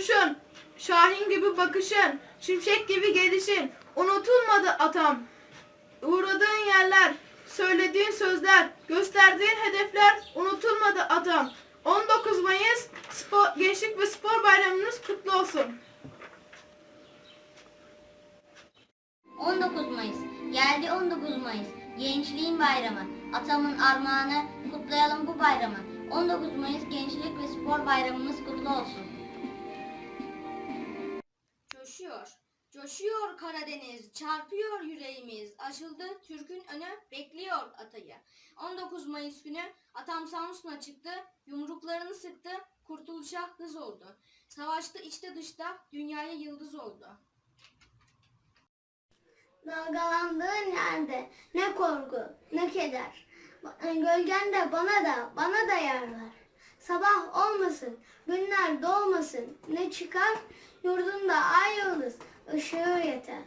duruşun, Şahin gibi bakışın, şimşek gibi gelişin, unutulmadı atam. Uğradığın yerler, söylediğin sözler, gösterdiğin hedefler unutulmadı atam. 19 Mayıs spor, Gençlik ve Spor Bayramınız kutlu olsun. 19 Mayıs. Geldi 19 Mayıs. Gençliğin bayramı. Atamın armağanı. Kutlayalım bu bayramı. 19 Mayıs Gençlik ve Spor Bayramımız kutlu olsun. Coşuyor, coşuyor Karadeniz, çarpıyor yüreğimiz. Açıldı Türk'ün önü, bekliyor atayı. 19 Mayıs günü atam Samsun'a çıktı, yumruklarını sıktı, kurtuluşa hız oldu. Savaştı içte dışta, dünyaya yıldız oldu. Dalgalandığın yerde ne korku ne keder. Gölgen de bana da bana da yer ver. Sabah olmasın, günler doğmasın. Ne çıkar yurdunda ışığı yeter.